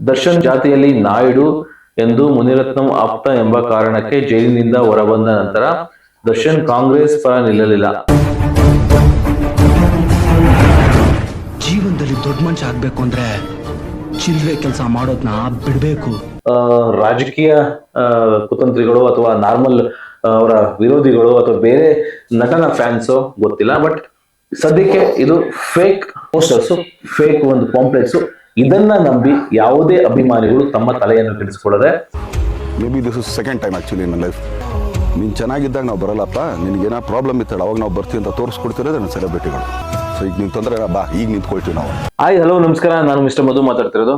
ದರ್ಶನ್ ಜಾತಿಯಲ್ಲಿ ನಾಯ್ಡು ಎಂದು ಮುನಿರತ್ನಂ ಆಪ್ತ ಎಂಬ ಕಾರಣಕ್ಕೆ ಜೈಲಿನಿಂದ ಹೊರಬಂದ ನಂತರ ದರ್ಶನ್ ಕಾಂಗ್ರೆಸ್ ಪರ ನಿಲ್ಲಲಿಲ್ಲ. ಜೀವನದಲ್ಲಿ ದೊಡ್ಡ ಮನುಷ್ಯ ಆಗ್ಬೇಕು ಅಂದ್ರೆ ಚಿಲ್ಲರೆ ಕೆಲಸ ಮಾಡೋದ್ನ ಬಿಡಬೇಕು. ರಾಜಕೀಯ ಕುತಂತ್ರಿಗಳು ಅಥವಾ ನಾರ್ಮಲ್ ಅವರ ವಿರೋಧಿಗಳು ಅಥವಾ ಬೇರೆ ನಟನ ಫ್ಯಾನ್ಸ್ ಗೊತ್ತಿಲ್ಲ ಬಟ್ ಸದ್ಯಕ್ಕೆ ಇದು ಫೇಕ್ ಪೋಸ್ಟರ್ಸ್ ಫೇಕ್ ಒಂದು ಪಾಂಪ್ಲೆಟ್ಸ್ ಇದನ್ನ ನಂಬಿ ಯಾವುದೇ ಅಭಿಮಾನಿಗಳು ತಮ್ಮ ತಲೆಯನ್ನು ಕೆಡಿಸಿಕೊಳ್ಳದೆ maybe this is second time actually in life ನೀನು ಚೆನ್ನಾಗಿದ್ದಾಗ ನಾವು ಬರಲ್ಲಪ್ಪ. ಏನೋ ಪ್ರಾಬ್ಲಮ್ ಇತ್ತಲ್ಲ ಅವಾಗ ನಾವು ಬರ್ತೀವಿ ಅಂತ ತೋರಿಸ್ಕೊಡ್ತಿರೋದು ನನ್ನ ಸೆಲೆಬ್ರಿಟಿಗಳು ಸೊ ಈಗ ನೀವು ತೊಂದರೆ ಬಾ ಈಗ ನಿಂತ್ಕೊಳ್ತೀವಿ ನಾವು. ಆಯ್ ಹಲೋ ನಮಸ್ಕಾರ. ನಾನು ಮಿಸ್ಟರ್ ಮಧು ಮಾತಾಡ್ತಿರೋದು.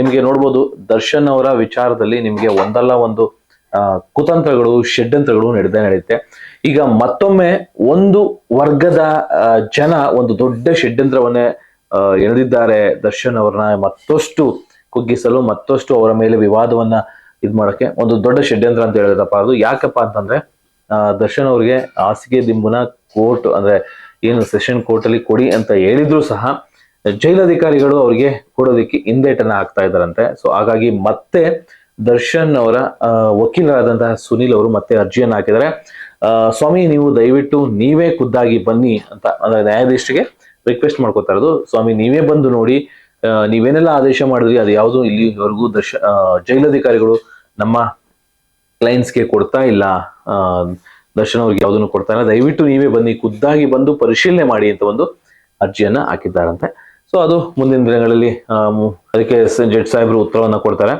ನಿಮಗೆ ನೋಡ್ಬೋದು ದರ್ಶನ್ ಅವರ ವಿಚಾರದಲ್ಲಿ ನಿಮಗೆ ಒಂದಲ್ಲ ಒಂದು ಕುತಂತ್ರಗಳು ಷಡ್ಯಂತ್ರಗಳು ನಡೆದೇ ನಡೆಯುತ್ತೆ. ಈಗ ಮತ್ತೊಮ್ಮೆ ಒಂದು ವರ್ಗದ ಜನ ಒಂದು ದೊಡ್ಡ ಷಡ್ಯಂತ್ರವನ್ನೇ ಎಳೆದಿದ್ದಾರೆ ದರ್ಶನ್ ಅವ್ರನ್ನ ಮತ್ತಷ್ಟು ಕುಗ್ಗಿಸಲು, ಮತ್ತಷ್ಟು ಅವರ ಮೇಲೆ ವಿವಾದವನ್ನ ಇದ್ ಮಾಡಕ್ಕೆ ಒಂದು ದೊಡ್ಡ ಷಡ್ಯಂತ್ರ ಅಂತ ಹೇಳಿದ್ರಪ್ಪ. ಅದು ಯಾಕಪ್ಪ ಅಂತಂದ್ರೆ ದರ್ಶನ್ ಅವ್ರಿಗೆ ಹಾಸಿಗೆ ದಿಂಬುನ ಕೋರ್ಟ್ ಅಂದ್ರೆ ಏನು ಸೆಷನ್ ಕೋರ್ಟ್ ಅಲ್ಲಿ ಕೊಡಿ ಅಂತ ಹೇಳಿದ್ರು ಸಹ ಜೈಲಧಿಕಾರಿಗಳು ಅವರಿಗೆ ಕೊಡೋದಕ್ಕೆ ಹಿಂದೇಟನ್ನ ಹಾಕ್ತಾ ಇದ್ದಾರಂತೆ. ಸೊ ಹಾಗಾಗಿ ಮತ್ತೆ ದರ್ಶನ್ ಅವರ ವಕೀಲರಾದಂತಹ ಸುನಿಲ್ ಅವರು ಮತ್ತೆ ಅರ್ಜಿಯನ್ನು ಹಾಕಿದ್ದಾರೆ. ಸ್ವಾಮಿ, ನೀವು ದಯವಿಟ್ಟು ನೀವೇ ಖುದ್ದಾಗಿ ಬನ್ನಿ ಅಂತ ಅಂದ್ರೆ ನ್ಯಾಯಾಧೀಶರಿಗೆ ರಿಕ್ವೆಸ್ಟ್ ಮಾಡ್ಕೋತಾ ಇರೋದು ಸ್ವಾಮಿ ನೀವೇ ಬಂದು ನೋಡಿ ನೀವೇನೆಲ್ಲ ಆದೇಶ ಮಾಡಿದ್ರಿ ಅದು ಯಾವುದು ಇಲ್ಲಿವರೆಗೂ ದರ್ಶ ಜೈಲಾಧಿಕಾರಿಗಳು ನಮ್ಮ ಕ್ಲೈಂಟ್ಸ್ಗೆ ಕೊಡ್ತಾ ಇಲ್ಲ. ದರ್ಶನ ಅವ್ರಿಗೆ ಯಾವುದನ್ನು ಕೊಡ್ತಾ ಇಲ್ಲ. ದಯವಿಟ್ಟು ನೀವೇ ಬನ್ನಿ ಖುದ್ದಾಗಿ ಬಂದು ಪರಿಶೀಲನೆ ಮಾಡಿ ಅಂತ ಒಂದು ಅರ್ಜಿಯನ್ನ ಹಾಕಿದ್ದಾರಂತೆ. ಸೊ ಅದು ಮುಂದಿನ ದಿನಗಳಲ್ಲಿ ಅದಕ್ಕೆ ಜಡ್ ಸಾಹೇಬರು ಉತ್ತರವನ್ನ ಕೊಡ್ತಾರೆ.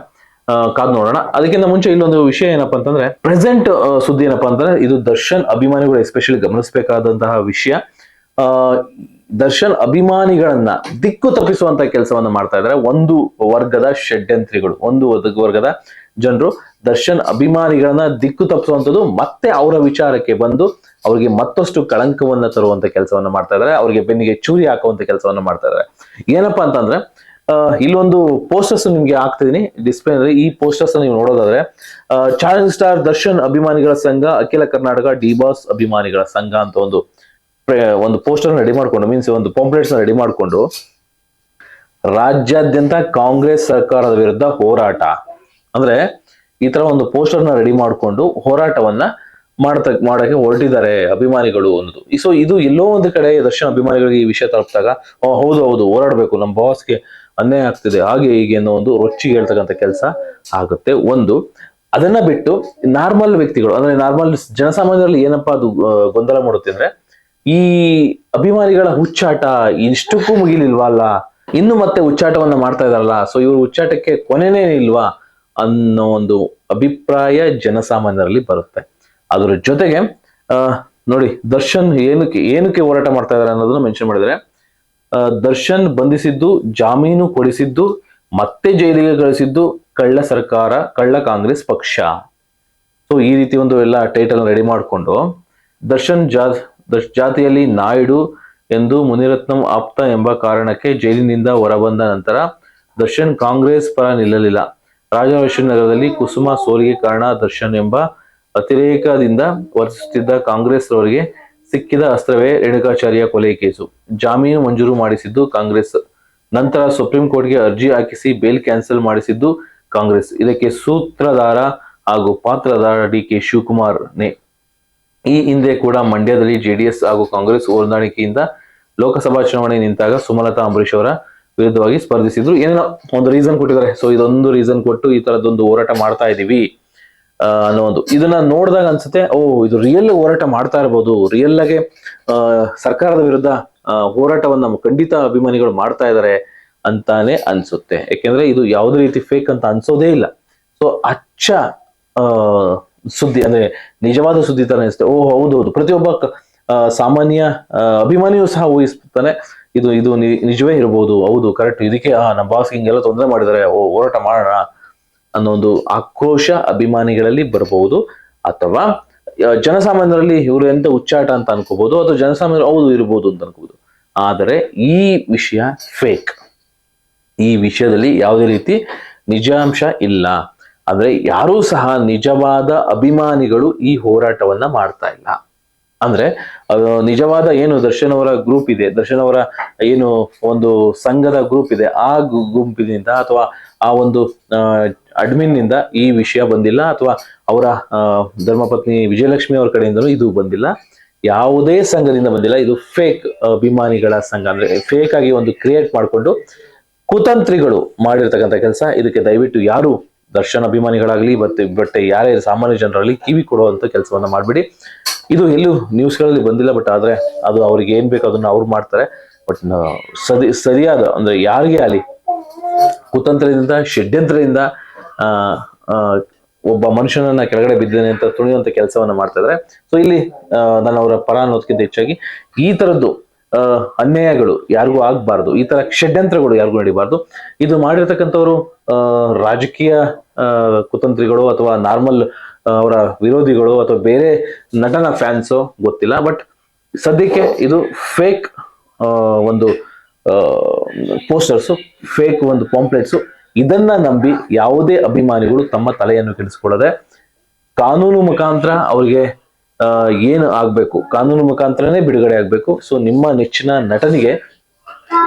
ಕಾದ್ ನೋಡೋಣ. ಅದಕ್ಕಿಂತ ಮುಂಚೆ ಇಲ್ಲೊಂದು ವಿಷಯ ಏನಪ್ಪಾ ಅಂತಂದ್ರೆ ಪ್ರೆಸೆಂಟ್ ಸುದ್ದಿ ಏನಪ್ಪಾ ಅಂತಂದ್ರೆ ಇದು ದರ್ಶನ್ ಅಭಿಮಾನಿಗಳು ಎಸ್ಪೆಷಲಿ ಗಮನಿಸಬೇಕಾದಂತಹ ವಿಷಯ. ಆ, ದರ್ಶನ್ ಅಭಿಮಾನಿಗಳನ್ನ ದಿಕ್ಕು ತಪ್ಪಿಸುವಂತ ಕೆಲಸವನ್ನ ಮಾಡ್ತಾ ಇದ್ದಾರೆ ಒಂದು ವರ್ಗದ ಷಡ್ಯಂತ್ರಿಗಳು, ಒಂದು ವರ್ಗ- ವರ್ಗದ ಜನರು ದರ್ಶನ್ ಅಭಿಮಾನಿಗಳನ್ನ ದಿಕ್ಕು ತಪ್ಪಿಸುವಂಥದ್ದು ಮತ್ತೆ ಅವರ ವಿಚಾರಕ್ಕೆ ಬಂದು ಅವರಿಗೆ ಮತ್ತಷ್ಟು ಕಳಂಕವನ್ನ ತರುವಂತ ಕೆಲಸವನ್ನ ಮಾಡ್ತಾ ಇದ್ದಾರೆ ಅವರಿಗೆ ಬೆನ್ನಿಗೆ ಚೂರಿ ಹಾಕುವಂತ ಕೆಲಸವನ್ನ ಮಾಡ್ತಾ ಇದ್ದಾರೆ ಏನಪ್ಪಾ ಅಂತಂದ್ರೆ ಇಲ್ಲೊಂದು ಪೋಸ್ಟರ್ಸ್ ನಿಮ್ಗೆ ಹಾಕ್ತಿದೀನಿ. ಡಿಸ್ಪ್ಲೇ ಅಂದ್ರೆ ಈ ಪೋಸ್ಟರ್ಸ್ ನೀವು ನೋಡೋದಾದ್ರೆ ಚಾಲೆಂಜ್ ಸ್ಟಾರ್ ದರ್ಶನ್ ಅಭಿಮಾನಿಗಳ ಸಂಘ, ಅಖಿಲ ಕರ್ನಾಟಕ ಡಿ ಬಾಸ್ ಅಭಿಮಾನಿಗಳ ಸಂಘ ಅಂತ ಒಂದು ಒಂದು ಪೋಸ್ಟರ್ ರೆಡಿ ಮಾಡ್ಕೊಂಡು ಮೀನ್ಸ್ ಒಂದು ಪಾಂಪ್ಲೆಟ್ಸ್ ರೆಡಿ ಮಾಡ್ಕೊಂಡು ರಾಜ್ಯಾದ್ಯಂತ ಕಾಂಗ್ರೆಸ್ ಸರ್ಕಾರದ ವಿರುದ್ಧ ಹೋರಾಟ. ಅಂದ್ರೆ ಈ ತರ ಒಂದು ಪೋಸ್ಟರ್ನ ರೆಡಿ ಮಾಡಿಕೊಂಡು ಹೋರಾಟವನ್ನ ಮಾಡ್ತ ಮಾಡಕ್ಕೆ ಹೊರಟಿದ್ದಾರೆ ಅಭಿಮಾನಿಗಳು ಅನ್ನೋದು. ಸೊ ಇದು ಎಲ್ಲೋ ಒಂದು ಕಡೆ ದರ್ಶನ್ ಅಭಿಮಾನಿಗಳಿಗೆ ಈ ವಿಷಯ ತಲುಪಿದಾಗ "ಓ, ಹೌದು ಹೌದು ಹೋರಾಡಬೇಕು ನಮ್ಮ ಬಾಸ್ಗೆ ಅನ್ಯಾಯ ಆಗ್ತಿದೆ ಹಾಗೆ ಹೀಗೆ ಅನ್ನೋ ಒಂದು ರೊಚ್ಚಿಗೆ ಹೇಳ್ತಕ್ಕಂಥ ಕೆಲಸ ಆಗುತ್ತೆ. ಒಂದು ಅದನ್ನ ಬಿಟ್ಟು ನಾರ್ಮಲ್ ವ್ಯಕ್ತಿಗಳು ಅಂದ್ರೆ ನಾರ್ಮಲ್ ಜನಸಾಮಾನ್ಯರಲ್ಲಿ ಏನಪ್ಪಾ ಅದು ಗೊಂದಲ ಮಾಡುತ್ತೆ ಅಂದ್ರೆ ಈ ಅಭಿಮಾನಿಗಳ ಹುಚ್ಚಾಟ ಇಷ್ಟಕ್ಕೂ ಮುಗಿಲಿಲ್ವಲ್ಲ? ಇನ್ನು ಮತ್ತೆ ಹುಚ್ಚಾಟವನ್ನ ಮಾಡ್ತಾ ಇದಾರಲ್ಲ ಸೊ ಇವರು ಹುಚ್ಚಾಟಕ್ಕೆ ಕೊನೆನೇ ಇಲ್ವಾ ಅನ್ನೋ ಒಂದು ಅಭಿಪ್ರಾಯ ಜನಸಾಮಾನ್ಯರಲ್ಲಿ ಬರುತ್ತೆ. ಅದರ ಜೊತೆಗೆ ನೋಡಿ, ದರ್ಶನ್ ಏನಕ್ಕೆ ಏನಕ್ಕೆ ಹೋರಾಟ ಮಾಡ್ತಾ ಇದಾರೆ ಅನ್ನೋದನ್ನ ಮೆನ್ಷನ್ ಮಾಡಿದರೆ ದರ್ಶನ್ ಬಂಧಿಸಿದ್ದು, ಜಾಮೀನು ಕೊಡಿಸಿದ್ದು, ಮತ್ತೆ ಜೈಲಿಗೆ ಕಳಿಸಿದ್ದು ಕಳ್ಳ ಸರ್ಕಾರ, ಕಳ್ಳ ಕಾಂಗ್ರೆಸ್ ಪಕ್ಷ. ಸೊ ಈ ರೀತಿ ಒಂದು ಎಲ್ಲ ಟೈಟಲ್ ರೆಡಿ ಮಾಡಿಕೊಂಡು, ದರ್ಶನ್ ಜಾ ಜಾತಿಯಲ್ಲಿ ನಾಯ್ಡು ಎಂದು ಮುನಿರತ್ನಂ ಆಪ್ತ ಎಂಬ ಕಾರಣಕ್ಕೆ ಜೈಲಿನಿಂದ ಹೊರಬಂದ ನಂತರ ದರ್ಶನ್ ಕಾಂಗ್ರೆಸ್ ಪರ ನಿಲ್ಲಲಿಲ್ಲ. ರಾಜರಾಜೇಶ್ವರಿ ಕುಸುಮ ಸೋಲಿಗೆ ಕಾರಣ ದರ್ಶನ್ ಎಂಬ ಅತಿರೇಕದಿಂದ ವರ್ತಿಸುತ್ತಿದ್ದ ಕಾಂಗ್ರೆಸ್ ರವರಿಗೆ ಸಿಕ್ಕಿದ ಅಸ್ತ್ರವೇ ರೇಣುಕಾಚಾರ್ಯ ಕೊಲೆ ಕೇಸು. ಜಾಮೀನು ಮಂಜೂರು ಮಾಡಿಸಿದ್ದು ಕಾಂಗ್ರೆಸ್. ನಂತರ ಸುಪ್ರೀಂ ಕೋರ್ಟ್ಗೆ ಅರ್ಜಿ ಹಾಕಿಸಿ ಬೇಲ್ ಕ್ಯಾನ್ಸಲ್ ಮಾಡಿಸಿದ್ದು ಕಾಂಗ್ರೆಸ್. ಇದಕ್ಕೆ ಸೂತ್ರಧಾರ ಹಾಗೂ ಪಾತ್ರಧಾರ ಡಿ ಕೆ ಶಿವಕುಮಾರ್ ನೇ ಈ ಹಿಂದೆ ಕೂಡ ಮಂಡ್ಯದಲ್ಲಿ ಜೆಡಿಎಸ್ ಹಾಗೂ ಕಾಂಗ್ರೆಸ್ ಹೊಂದಾಣಿಕೆಯಿಂದ ಲೋಕಸಭಾ ಚುನಾವಣೆ ನಿಂತಾಗ ಸುಮಲತಾ ಅಂಬರೀಶ್ ಅವರ ವಿರುದ್ಧವಾಗಿ ಸ್ಪರ್ಧಿಸಿದ್ರು. ಏನೇನೋ ಒಂದು ರೀಸನ್ ಕೊಟ್ಟಿದ್ದಾರೆ. ಸೊ ಇದೊಂದು ರೀಸನ್ ಕೊಟ್ಟು ಈ ತರದೊಂದು ಹೋರಾಟ ಮಾಡ್ತಾ ಇದೀವಿ ಅನ್ನೋ ಒಂದು. ಇದನ್ನ ನೋಡಿದಾಗ ಅನ್ಸುತ್ತೆ, ಓ, ಇದು ರಿಯಲ್ ಹೋರಾಟ ಮಾಡ್ತಾ ಇರ್ಬೋದು. ರಿಯಲ್ ಆಗಿ ಸರ್ಕಾರದ ವಿರುದ್ಧ ಹೋರಾಟವನ್ನ ಖಂಡಿತ ಅಭಿಮಾನಿಗಳು ಮಾಡ್ತಾ ಇದ್ದಾರೆ ಅಂತಾನೆ ಅನ್ಸುತ್ತೆ. ಯಾಕೆಂದ್ರೆ ಇದು ಯಾವುದೇ ರೀತಿ ಫೇಕ್ ಅಂತ ಅನ್ಸೋದೇ ಇಲ್ಲ. ಸೊ ಅಚ್ಚ ಸುದ್ದಿ, ಅಂದ್ರೆ ನಿಜವಾದ ಸುದ್ದಿ ತರ ಅನಿಸುತ್ತೆ ಓ ಹೌದು ಹೌದು. ಪ್ರತಿಯೊಬ್ಬ ಸಾಮಾನ್ಯ ಅಭಿಮಾನಿಯು ಸಹ ಊಹಿಸ್ತಾನೆ, ಇದು ಇದು ನಿಜವೇ ಇರಬಹುದು ಹೌದು ಕರೆಕ್ಟ್ ಇದಕ್ಕೆ, ಆ, ನಮ್ಮ ಬಾಸ್ ಹಿಂಗೆಲ್ಲ ತೊಂದರೆ ಮಾಡಿದ್ದಾರೆ ಓ, ಹೋರಾಟ ಮಾಡೋಣ ಅನ್ನೋ ಒಂದು ಆಕ್ರೋಶ ಅಭಿಮಾನಿಗಳಲ್ಲಿ ಬರಬಹುದು. ಅಥವಾ ಜನಸಾಮಾನ್ಯರಲ್ಲಿ ಇವರು ಎಂತ ಹುಚ್ಚಾಟ ಅಂತ ಅನ್ಕೋಬಹುದು. ಅಥವಾ ಜನಸಾಮಾನ್ಯರು ಹೌದು ಇರಬಹುದು ಅಂತ ಅನ್ಕೋಬಹುದು. ಆದರೆ, ಈ ವಿಷಯ ಫೇಕ್ ಈ ವಿಷಯದಲ್ಲಿ ಯಾವುದೇ ರೀತಿ ನಿಜಾಂಶ ಇಲ್ಲ. ಅಂದ್ರೆ ಯಾರೂ ಸಹ ನಿಜವಾದ ಅಭಿಮಾನಿಗಳು ಈ ಹೋರಾಟವನ್ನ ಮಾಡ್ತಾ ಇಲ್ಲ. ಅಂದ್ರೆ ನಿಜವಾದ ಏನು ದರ್ಶನ್ ಅವರ ಗ್ರೂಪ್ ಇದೆ ದರ್ಶನ್ ಅವರ ಏನು ಒಂದು ಸಂಘದ ಗ್ರೂಪ್ ಇದೆ, ಆ ಗುಂಪಿನಿಂದ ಅಥವಾ ಆ ಒಂದು ಅಡ್ಮಿನ್ನಿಂದ ಈ ವಿಷಯ ಬಂದಿಲ್ಲ ಅಥವಾ ಅವರ ಧರ್ಮಪತ್ನಿ ವಿಜಯಲಕ್ಷ್ಮಿ ಅವರ ಕಡೆಯಿಂದಲೂ ಇದು ಬಂದಿಲ್ಲ. ಯಾವುದೇ ಸಂಘದಿಂದ ಬಂದಿಲ್ಲ. ಇದು ಫೇಕ್ ಅಭಿಮಾನಿಗಳ ಸಂಘ ಅಂದ್ರೆ ಫೇಕ್ ಆಗಿ ಒಂದು ಕ್ರಿಯೇಟ್ ಮಾಡಿಕೊಂಡು ಕುತಂತ್ರಿಗಳು ಮಾಡಿರ್ತಕ್ಕಂಥ ಕೆಲಸ. ಇದಕ್ಕೆ ದಯವಿಟ್ಟು ಯಾರು ದರ್ಶನ್ ಅಭಿಮಾನಿಗಳಾಗ್ಲಿ ಮತ್ತೆ ಬಟ್ ಯಾರೇ ಸಾಮಾನ್ಯ ಜನರಾಗಲಿ ಕಿವಿ ಕೊಡುವಂತ ಕೆಲಸವನ್ನ ಮಾಡ್ಬಿಡಿ. ಇದು ಎಲ್ಲೂ ನ್ಯೂಸ್ಗಳಲ್ಲಿ ಬಂದಿಲ್ಲ ಬಟ್ ಆದ್ರೆ ಅದು ಅವ್ರಿಗೆ ಏನ್ ಬೇಕು ಅದನ್ನ ಅವ್ರು ಮಾಡ್ತಾರೆ. ಬಟ್ ಸರಿ ಸರಿಯಾದ ಅಂದ್ರೆ ಯಾರಿಗೆ ಆಗಲಿ ಕುತಂತ್ರದಿಂದ ಷಡ್ಯಂತ್ರದಿಂದ ಒಬ್ಬ ಮನುಷ್ಯನನ್ನ ಕೆಳಗಡೆ ಬಿದ್ದೇನೆ ಅಂತ ತುಳಿಯುವಂತ ಕೆಲಸವನ್ನ ಮಾಡ್ತಾ ಇದ್ದಾರೆ ಸೊ ಇಲ್ಲಿ ನಾನು ಅವರ ಪರ ಅನ್ನೋದಕ್ಕಿಂತ ಹೆಚ್ಚಾಗಿ ಈ ತರದ್ದು ಆ, ಅನ್ಯಾಯಗಳು ಯಾರಿಗೂ ಆಗ್ಬಾರ್ದು. ಈ ತರ ಷಡ್ಯಂತ್ರಗಳು ಯಾರಿಗೂ ನಡಿಬಾರ್ದು. ಇದು ಮಾಡಿರ್ತಕ್ಕಂಥವ್ರು ರಾಜಕೀಯ ಕುತಂತ್ರಿಗಳು ಅಥವಾ ನಾರ್ಮಲ್ ಅವರ ವಿರೋಧಿಗಳು ಅಥವಾ ಬೇರೆ ನಟನ ಫ್ಯಾನ್ಸು ಗೊತ್ತಿಲ್ಲ. ಬಟ್ ಸದ್ಯಕ್ಕೆ ಇದು ಫೇಕ್ ಒಂದು ಪೋಸ್ಟರ್ಸು, ಫೇಕ್ ಒಂದು ಪಾಂಪ್ಲೆಟ್ಸು, ಇದನ್ನ ನಂಬಿ ಯಾವುದೇ ಅಭಿಮಾನಿಗಳು ತಮ್ಮ ತಲೆಯನ್ನು ಕೆಡಿಸ್ಕೊಳ್ಳದೆ, ಕಾನೂನು ಮುಖಾಂತರ ಅವರಿಗೆ ಏನು ಆಗ್ಬೇಕು? ಕಾನೂನು ಮುಖಾಂತರನೇ ಬಿಡುಗಡೆ ಆಗ್ಬೇಕು. ಸೊ ನಿಮ್ಮ ನೆಚ್ಚಿನ ನಟನಿಗೆ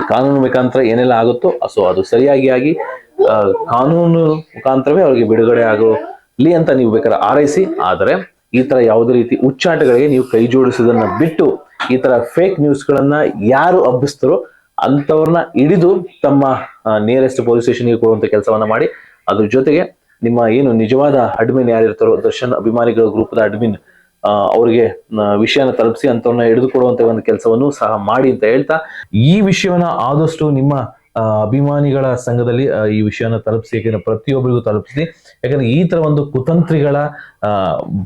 ಕಾನೂನು ಮುಖಾಂತರ ಏನೆಲ್ಲ ಆಗುತ್ತೋ, ಸೊ, ಅದು ಸರಿಯಾಗಿ ಆಗಿ ಕಾನೂನು ಮುಖಾಂತರವೇ ಅವರಿಗೆ ಬಿಡುಗಡೆ ಆಗಲಿ ಅಂತ ನೀವು ಬೇಕಾದ್ರೆ ಆರೈಸಿ. ಆದರೆ, ಈ ತರ ಯಾವುದೇ ರೀತಿ ಉಚ್ಚಾಟಗಳಿಗೆ ನೀವು ಕೈ ಜೋಡಿಸೋದನ್ನ ಬಿಟ್ಟು, ಈ ತರ ಫೇಕ್ ನ್ಯೂಸ್ಗಳನ್ನ ಯಾರು ಹಬ್ಬಿಸ್ತಾರೋ ಅಂತವ್ರನ್ನ ಹಿಡಿದು ತಮ್ಮ ನಿಯರೆಸ್ಟ್ ಪೊಲೀಸ್ ಸ್ಟೇಷನ್ಗೆ ಕೊಡುವಂತ ಕೆಲಸವನ್ನ ಮಾಡಿ. ಅದ್ರ ಜೊತೆಗೆ ನಿಮ್ಮ ಏನು ನಿಜವಾದ ಅಡ್ಮಿನ್ ಯಾರಿರ್ತಾರೋ, ದರ್ಶನ್ ಅಭಿಮಾನಿಗಳ ಗ್ರೂಪದ ಅಡ್ಮಿನ್ ಅವರಿಗೆ ವಿಷಯನ ತಲುಪಿಸಿ ಅಂತವ್ರನ್ನ ಹಿಡಿದುಕೊಡುವಂತ ಒಂದು ಕೆಲಸವನ್ನು ಸಹ ಮಾಡಿ ಅಂತ ಹೇಳ್ತಾ, ಈ ವಿಷಯವನ್ನ ಆದಷ್ಟು ನಿಮ್ಮ ಅಭಿಮಾನಿಗಳ ಸಂಘದಲ್ಲಿ ಈ ವಿಷಯನ ತಲುಪಿಸಿ, ಯಾಕಂದ್ರೆ ಪ್ರತಿಯೊಬ್ಬರಿಗೂ ತಲುಪಿಸಿ. ಯಾಕಂದ್ರೆ ಈ ತರ ಒಂದು ಕುತಂತ್ರಿಗಳ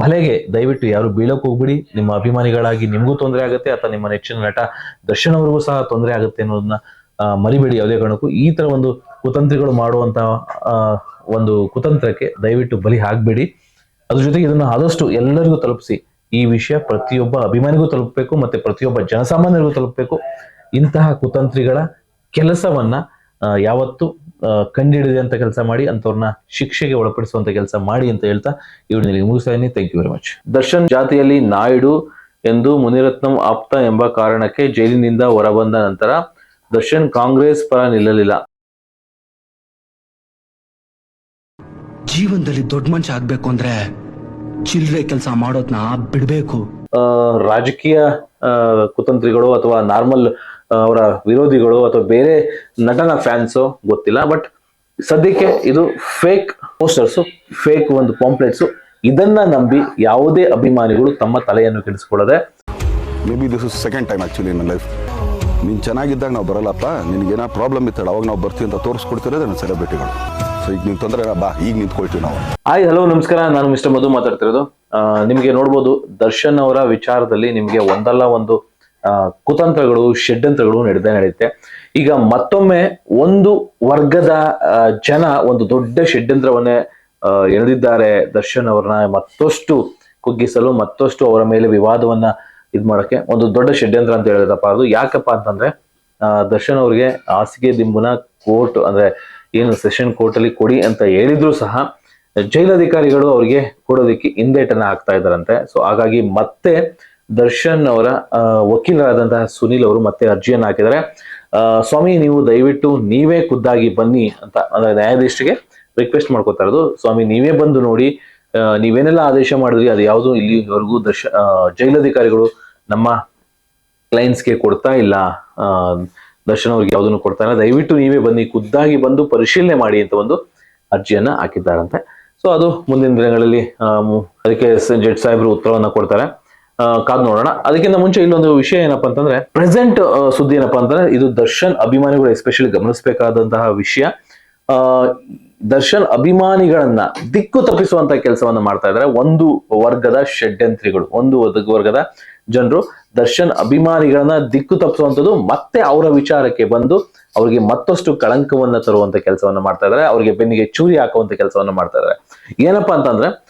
ಬಲೆಗೆ ದಯವಿಟ್ಟು ಯಾರು ಬೀಳಕ್ ಹೋಗ್ಬಿಡಿ. ನಿಮ್ಮ ಅಭಿಮಾನಿಗಳಾಗಿ ನಿಮಗೂ ತೊಂದರೆ ಆಗುತ್ತೆ, ಅಥವಾ ನಿಮ್ಮ ನೆಚ್ಚಿನ ನಟ ದರ್ಶನ್ ಅವರಿಗೂ ಸಹ ತೊಂದರೆ ಆಗುತ್ತೆ ಅನ್ನೋದನ್ನ ಮರಿಬೇಡಿ ಯಾವುದೇ ಕಾರಣಕ್ಕೂ. ಈ ತರ ಒಂದು ಕುತಂತ್ರಿಗಳು ಮಾಡುವಂತ ಒಂದು ಕುತಂತ್ರಕ್ಕೆ ದಯವಿಟ್ಟು ಬಲಿ ಆಗ್ಬೇಡಿ ಅದ್ರ ಜೊತೆಗೆ ಇದನ್ನ ಆದಷ್ಟು ಎಲ್ಲರಿಗೂ ತಲುಪಿಸಿ. ಈ ವಿಷಯ ಪ್ರತಿಯೊಬ್ಬ ಅಭಿಮಾನಿಗೂ ತಲುಪಬೇಕು, ಮತ್ತೆ ಪ್ರತಿಯೊಬ್ಬ ಜನಸಾಮಾನ್ಯರಿಗೂ ತಲುಪಬೇಕು. ಇಂತಹ ಕುತಂತ್ರಿಗಳ ಕೆಲಸವನ್ನ ಯಾವತ್ತು ಕಂಡಿಡಿದೆ ಅಂತ ಕೆಲಸ ಮಾಡಿ ಅಂತವ್ರನ್ನ ಶಿಕ್ಷೆಗೆ ಒಳಪಡಿಸುವಂತ ಕೆಲಸ ಮಾಡಿ ಅಂತ ಹೇಳ್ತಾ ಇವಳಿನಲ್ಲಿ ಮುಗಿಸ್ತಾ ಇದ್ದೀನಿ. Thank you very much Darshan ಜಾತಿಯಲ್ಲಿ ನಾಯ್ಡು ಎಂದು ಮುನಿರತ್ನಂ ಆಪ್ತ ಎಂಬ ಕಾರಣಕ್ಕೆ ಜೈಲಿನಿಂದ ಹೊರಬಂದ ನಂತರ ದರ್ಶನ್ ಕಾಂಗ್ರೆಸ್ ಪರ ನಿಲ್ಲಲಿಲ್ಲ. ಜೀವನದಲ್ಲಿ ದೊಡ್ಡ ಮನುಷ್ಯ ಆಗ್ಬೇಕು ಅಂದ್ರೆ ಚಿಲ್ಲರೆ ಕೆಲಸ ಮಾಡೋದ್ನ ಬಿಡಬೇಕು. ಆ, ರಾಜಕೀಯ ಕುತಂತ್ರಿಗಳು ಅಥವಾ ನಾರ್ಮಲ್ ಅವರ ವಿರೋಧಿಗಳು ಅಥವಾ ಬೇರೆ ನಟನ ಫ್ಯಾನ್ಸ್ ಗೊತ್ತಿಲ್ಲ ಬಟ್ ಸದ್ಯಕ್ಕೆ ಇದು ಫೇಕ್ ಪೋಸ್ಟರ್ಸು ಫೇಕ್ ಒಂದು ಪಾಂಪ್ಲೆಟ್ಸು ಇದನ್ನ ನಂಬಿ ಯಾವುದೇ ಅಭಿಮಾನಿಗಳು ತಮ್ಮ ತಲೆಯನ್ನು ಕೆಡಿಸ್ಕೊಳ್ಳದೆ. Maybe this is second time actually in life ನೀನು ಚೆನ್ನಾಗಿದ್ದಾಗ ನಾವು ಬರಲ್ಲಪ್ಪ ನಿನಗೇನೋ ಪ್ರಾಬ್ಲಮ್ ಇತ್ತಲ್ಲ ಅವಾಗ ನಾವು ಬರ್ತೀವಿ ಅಂತ ತೋರಿಸ್ಕೊಡ್ತಿರೋದೇ ನನ್ನ ಸೆಲೆಬ್ರಿಟಿಗಳು ಸೊ ಈಗ ನೀವು ತೊಂದರೆ ಬಾ, ಈಗ ನಿಂತ್ಕೊಳ್ತೀವಿ ನಾವು. ಆಯ್ ಹಲೋ ನಮಸ್ಕಾರ. ನಾನು ಮಿಸ್ಟರ್ ಮಧು ಮಾತಾಡ್ತಿರೋದು. ನಿಮಗೆ ನೋಡ್ಬೋದು, ದರ್ಶನ್ ಅವರ ವಿಚಾರದಲ್ಲಿ ನಿಮಗೆ ಒಂದಲ್ಲ ಒಂದು ಕುತಂತ್ರಗಳು ಷಡ್ಯಂತ್ರಗಳು ನಡೆದೇ ನಡೆಯುತ್ತೆ ಈಗ ಮತ್ತೊಮ್ಮೆ ಒಂದು ವರ್ಗದ ಜನ ಒಂದು ದೊಡ್ಡ ಷಡ್ಯಂತ್ರವನ್ನೇ ಎಳೆದಿದ್ದಾರೆ ದರ್ಶನ್ ಅವರನ್ನ. ಮತ್ತಷ್ಟು ಕುಗ್ಗಿಸಲು, ಮತ್ತಷ್ಟು ಅವರ ಮೇಲೆ ವಿವಾದವನ್ನ ಇದ್ ಮಾಡಕ್ಕೆ ಒಂದು ದೊಡ್ಡ ಷಡ್ಯಂತ್ರ ಅಂತ ಹೇಳಿದಪ್ಪ ಅದು ಯಾಕಪ್ಪ ಅಂತಂದ್ರೆ ದರ್ಶನ್ ಅವ್ರಿಗೆ ಹಾಸಿಗೆ, ದಿಂಬುನ ಕೋರ್ಟ್, ಅಂದ್ರೆ ಏನು ಸೆಷನ್ ಕೋರ್ಟ್ ಅಲ್ಲಿ ಕೊಡಿ ಅಂತ ಹೇಳಿದ್ರು ಸಹ ಜೈಲಧಿಕಾರಿಗಳು ಅವರಿಗೆ ಕೊಡೋದಕ್ಕೆ ಹಿಂದೇಟನ ಆಗ್ತಾ ಇದ್ದಾರಂತೆ. ಸೊ ಹಾಗಾಗಿ ಮತ್ತೆ ದರ್ಶನ್ ಅವರ ವಕೀಲರಾದಂತಹ ಸುನೀಲ್ ಅವರು ಮತ್ತೆ ಅರ್ಜಿಯನ್ನು ಹಾಕಿದ್ದಾರೆ. ಸ್ವಾಮಿ, ನೀವು ದಯವಿಟ್ಟು ನೀವೇ ಖುದ್ದಾಗಿ ಬನ್ನಿ ಅಂತ, ಅಂದ್ರೆ ನ್ಯಾಯಾಧೀಶರಿಗೆ ರಿಕ್ವೆಸ್ಟ್ ಮಾಡ್ಕೋತಾ ಇರೋದು. ಸ್ವಾಮಿ, ನೀವೇ ಬಂದು ನೋಡಿ ನೀವೇನೆಲ್ಲ ಆದೇಶ ಮಾಡಿದ್ರಿ, ಅದು ಯಾವುದು ಇಲ್ಲಿವರೆಗೂ ದರ್ಶ ಜೈಲಧಿಕಾರಿಗಳು ನಮ್ಮ ಕ್ಲೈಂಟ್ಸ್ಗೆ ಕೊಡ್ತಾ ಇಲ್ಲ. ದರ್ಶನ್ ಅವ್ರಿಗೆ ಯಾವುದನ್ನು ಕೊಡ್ತಾ ಇಲ್ಲ. ದಯವಿಟ್ಟು ನೀವೇ ಬನ್ನಿ, ಖುದ್ದಾಗಿ ಬಂದು ಪರಿಶೀಲನೆ ಮಾಡಿ ಅಂತ ಒಂದು ಅರ್ಜಿಯನ್ನ ಹಾಕಿದ್ದಾರಂತೆ. ಸೊ ಅದು ಮುಂದಿನ ದಿನಗಳಲ್ಲಿ ಅದಕ್ಕೆ ಜಡ್ ಸಾಹೇಬರು ಉತ್ತರವನ್ನ ಕೊಡ್ತಾರೆ. ಕಾದ್ ನೋಡೋಣ. ಅದಕ್ಕಿಂತ ಮುಂಚೆ ಇಲ್ಲೊಂದು ವಿಷಯ ಏನಪ್ಪಾ ಅಂತಂದ್ರೆ ಪ್ರೆಸೆಂಟ್ ಸುದ್ದಿ ಏನಪ್ಪಾ ಅಂತಂದ್ರೆ, ಇದು ದರ್ಶನ್ ಅಭಿಮಾನಿಗಳು ಎಸ್ಪೆಷಲಿ ಗಮನಿಸಬೇಕಾದಂತಹ ವಿಷಯ. ದರ್ಶನ್ ಅಭಿಮಾನಿಗಳನ್ನ ದಿಕ್ಕು ತಪ್ಪಿಸುವಂತ ಕೆಲಸವನ್ನ ಮಾಡ್ತಾ ಇದ್ದಾರೆ. ಒಂದು ವರ್ಗದ ಷಡ್ಯಂತ್ರಿಗಳು, ಒಂದು ವರ್ಗ- ವರ್ಗದ ಜನರು ದರ್ಶನ್ ಅಭಿಮಾನಿಗಳನ್ನ ದಿಕ್ಕು ತಪ್ಪಿಸುವಂಥದ್ದು ಮತ್ತೆ ಅವರ ವಿಚಾರಕ್ಕೆ ಬಂದು ಅವರಿಗೆ ಮತ್ತಷ್ಟು ಕಳಂಕವನ್ನ ತರುವಂತ ಕೆಲಸವನ್ನ ಮಾಡ್ತಾ ಇದ್ದಾರೆ. ಅವರಿಗೆ ಬೆನ್ನಿಗೆ ಚೂರಿ ಹಾಕುವಂತ ಕೆಲಸವನ್ನ ಮಾಡ್ತಾ ಇದ್ದಾರೆ. ಏನಪ್ಪಾ ಅಂತಂದ್ರೆ